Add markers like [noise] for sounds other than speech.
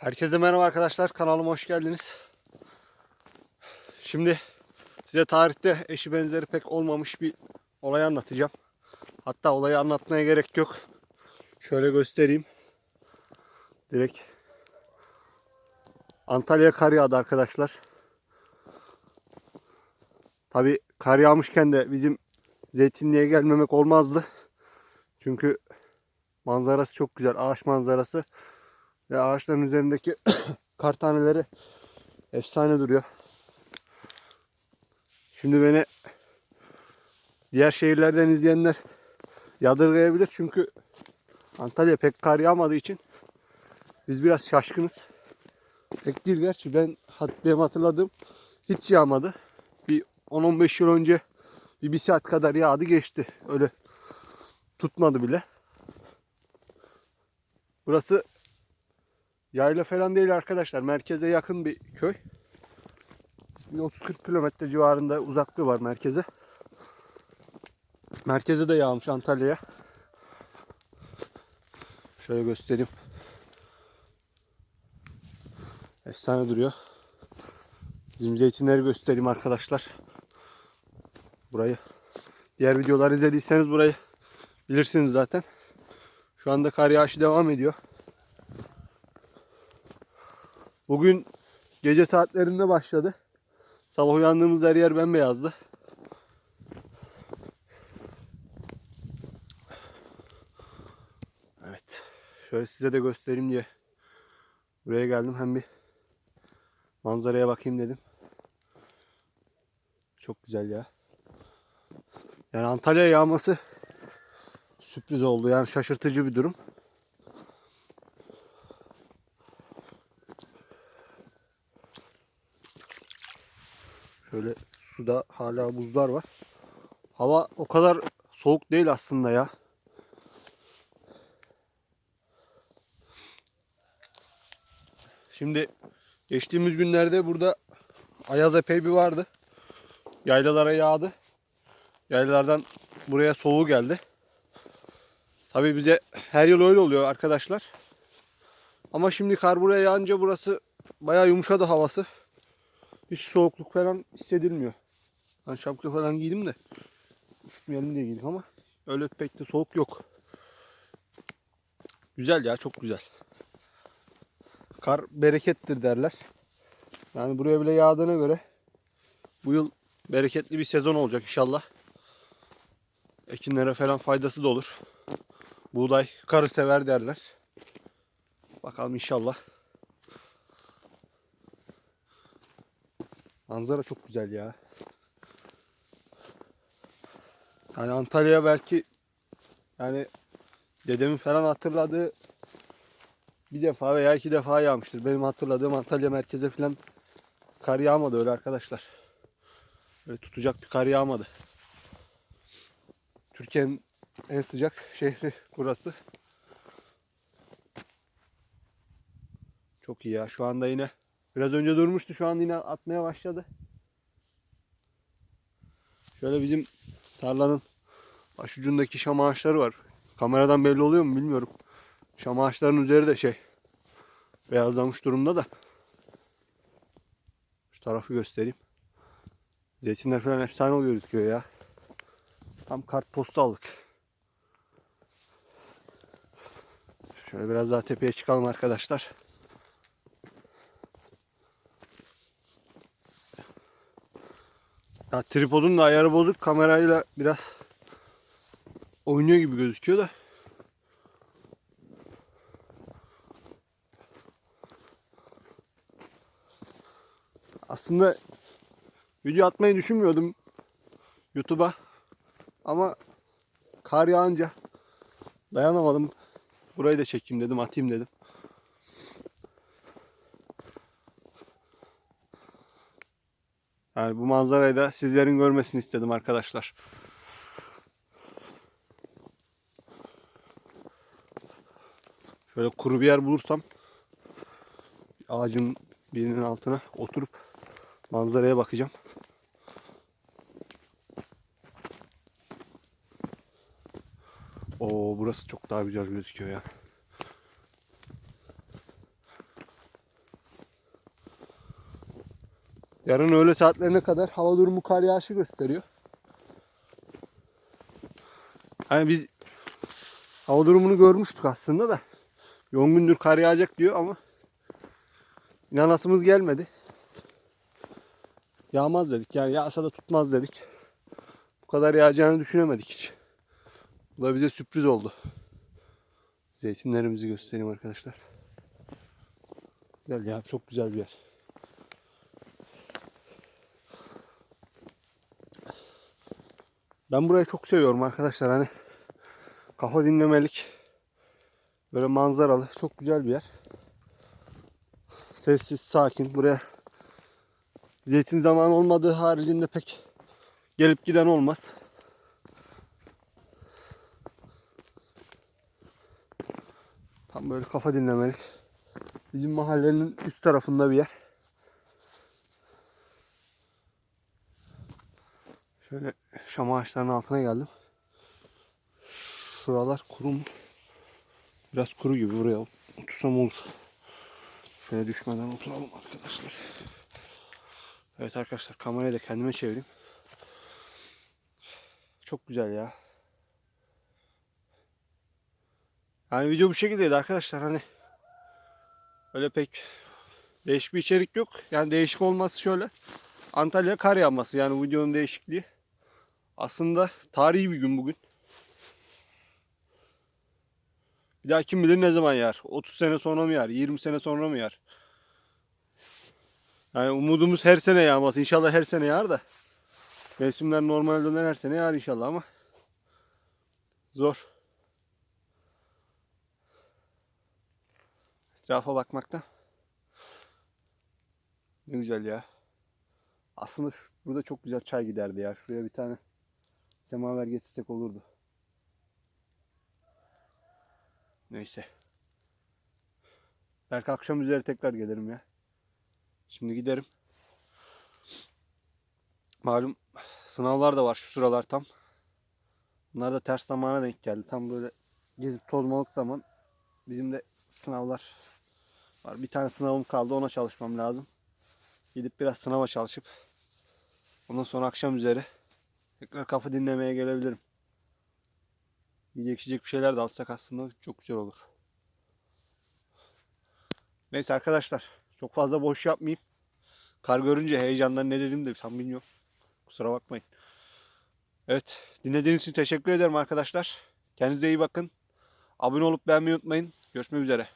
Herkese merhaba arkadaşlar. Kanalıma hoş geldiniz. Şimdi size tarihte eşi benzeri pek olmamış bir olay anlatacağım. Hatta olayı anlatmaya gerek yok. Şöyle göstereyim. Direkt Antalya kar yağdı arkadaşlar. Tabi kar yağmışken de bizim zeytinliğe gelmemek olmazdı. Çünkü manzarası çok güzel. Ağaç manzarası. Ve ağaçların üzerindeki [coughs] kar taneleri efsane duruyor. Şimdi beni diğer şehirlerden izleyenler yadırgayabilir. Çünkü Antalya pek kar yağmadığı için biz biraz şaşkınız. Pek değil gerçi. Ben benim hatırladığım hiç yağmadı. Bir 10-15 yıl önce bir, bir saat kadar yağdı geçti. Öyle tutmadı bile. Burası Yayla falan değil arkadaşlar. Merkeze yakın bir köy. Bir 30-40 kilometre civarında uzaklığı var merkeze. Merkeze de yağmış Antalya'ya. Şöyle göstereyim. Efsane duruyor. Bizim zeytinleri göstereyim arkadaşlar. Burayı. Diğer videoları izlediyseniz burayı bilirsiniz zaten. Şu anda kar yağışı devam ediyor. Bugün gece saatlerinde başladı. Sabah uyandığımızda her yer bembeyazdı. Evet. Şöyle size de göstereyim diye buraya geldim. Hem bir manzaraya bakayım dedim. Çok güzel ya. Yani Antalya yağması sürpriz oldu. Yani şaşırtıcı bir durum. Şöyle suda hala buzlar var. Hava o kadar soğuk değil aslında ya. Şimdi geçtiğimiz günlerde burada ayaz epey bir vardı. Yaylalara yağdı. Yaylalardan buraya soğuğu geldi. Tabii bize her yıl öyle oluyor arkadaşlar. Ama şimdi kar buraya yağınca burası bayağı yumuşadı havası. Hiç soğukluk falan hissedilmiyor. Ben şapka falan giydim de üşütmeyelim diye giydim ama öyle pek de soğuk yok. Güzel ya çok güzel. Kar berekettir derler. Yani buraya bile yağdığına göre bu yıl bereketli bir sezon olacak inşallah. Ekinlere falan faydası da olur. Buğday karı sever derler. Bakalım inşallah. Manzara çok güzel ya. Yani Antalya belki yani dedemin falan hatırladığı bir defa veya iki defa yağmıştır. Benim hatırladığım Antalya merkeze falan kar yağmadı öyle arkadaşlar. Öyle tutacak bir kar yağmadı. Türkiye'nin en sıcak şehri burası. Çok iyi ya. Şu anda yine Biraz önce durmuştu. Şu an yine atmaya başladı. Şöyle bizim tarlanın başucundaki şam ağaçları var. Kameradan belli oluyor mu bilmiyorum. Şam ağaçlarının üzeri de şey beyazlamış durumda da. Şu tarafı göstereyim. Zeytinler falan efsane oluyor gözüküyor ya. Tam kartpostu aldık. Şöyle biraz daha tepeye çıkalım arkadaşlar. Ya tripodun da ayarı bozuk. Kamerayla biraz oynuyor gibi gözüküyor da. Aslında video atmayı düşünmüyordum YouTube'a. Ama kar yağınca dayanamadım. Burayı da çekeyim dedim, atayım dedim. Yani bu manzarayı da sizlerin görmesini istedim arkadaşlar. Şöyle kuru bir yer bulursam ağacın birinin altına oturup manzaraya bakacağım. Oo burası çok daha güzel gözüküyor ya. Yarın öğle saatlerine kadar hava durumu kar yağışı gösteriyor. Hani biz hava durumunu görmüştük aslında da. 10 gündür kar yağacak diyor ama inanasımız gelmedi. Yağmaz dedik. Yani yağsa da tutmaz dedik. Bu kadar yağacağını düşünemedik hiç. Bu da bize sürpriz oldu. Zeytinlerimizi göstereyim arkadaşlar. Güzel ya çok güzel bir yer. Ben burayı çok seviyorum arkadaşlar hani kafa dinlemelik böyle manzaralı çok güzel bir yer. Sessiz sakin buraya zeytin zamanı olmadığı haricinde pek gelip giden olmaz. Tam böyle kafa dinlemelik. Bizim mahallenin üst tarafında bir yer. Şöyle şam ağaçlarının altına geldim. Şuralar kuru mu? Biraz kuru gibi buraya otursam olur. Şöyle düşmeden oturalım arkadaşlar. Evet arkadaşlar kamerayı da kendime çevireyim. Çok güzel ya. Yani video bu şekildeydi arkadaşlar hani öyle pek değişik bir içerik yok. Yani değişik olması şöyle. Antalya kar yağması yani videonun değişikliği. Aslında tarihi bir gün bugün. Bir daha kim bilir ne zaman yağar. 30 sene sonra mı yağar? 20 sene sonra mı yağar? Yani umudumuz her sene yağması. İnşallah her sene yağar da. Mevsimler normale döner her sene yağar inşallah ama. Zor. Etrafa bakmaktan. Ne güzel ya. Aslında şu, burada çok güzel çay giderdi ya. Şuraya bir tane semaver getirsek olurdu. Neyse. Belki akşam üzeri tekrar gelirim ya. Şimdi giderim. Malum sınavlar da var şu sıralar tam. Bunlar da ters zamana denk geldi. Tam böyle gezip tozmalık zaman bizim de sınavlar var. Bir tane sınavım kaldı ona çalışmam lazım. Gidip biraz sınava çalışıp ondan sonra akşam üzeri tekrar kafa dinlemeye gelebilirim. Yiyecek içecek bir şeyler de alsak aslında çok güzel olur. Neyse arkadaşlar çok fazla boş yapmayayım. Kar görünce heyecandan ne dedim de tam bilmiyorum. Kusura bakmayın. Evet dinlediğiniz için teşekkür ederim arkadaşlar. Kendinize iyi bakın. Abone olup beğenmeyi unutmayın. Görüşmek üzere.